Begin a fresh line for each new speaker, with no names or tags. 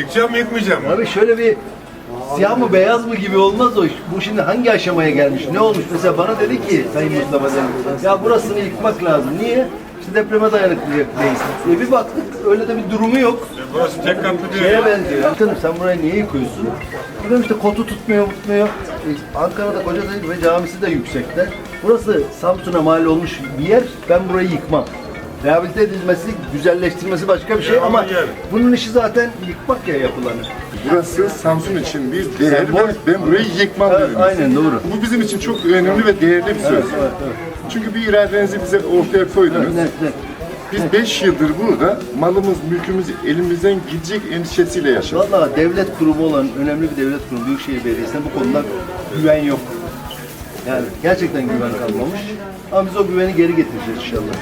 Yıkacağım mı yıkmayacağım mı?
Abi şöyle bir siyah mı beyaz mı gibi olmaz o iş. Bu şimdi hangi aşamaya gelmiş? Ne olmuş? Mesela bana dedi ki Sayın Mustafa dedi. Ya burasını yıkmak lazım. Niye? İşte depreme dayanıklı değil. E bir baktık öyle de bir durumu yok.
Burası tek katlı diyor
Şeye benziyor. Canım sen burayı niye yıkıyorsun? Efendim işte kotu tutmuyor, tutmuyor. E, Ankara'da Kocaeli ve camisi de yüksekte. Burası Samsun'a mal olmuş bir yer. Ben burayı yıkmam. Rehabilite edilmesi, güzelleştirmesi başka bir şey
Ya ama yer.
bunun işi zaten yıkmak ya yapılanı.
Burası Samsun için bir değer
Sembol.
ve ben burayı yıkmam
Evet,
dedim.
aynen doğru.
Bu bizim için çok önemli ve değerli bir söz.
Evet, evet, evet.
Çünkü bir iradenizi bize ortaya koydunuz.
Net, net.
Biz 5 yıldır burada malımız, mülkümüz elimizden gidecek endişesiyle yaşadık.
Valla devlet kurumu olan önemli bir devlet kurumu Büyükşehir Belediyesi'ne bu konuda güven yok. Yani gerçekten güven kalmamış. Ama biz o güveni geri getireceğiz inşallah.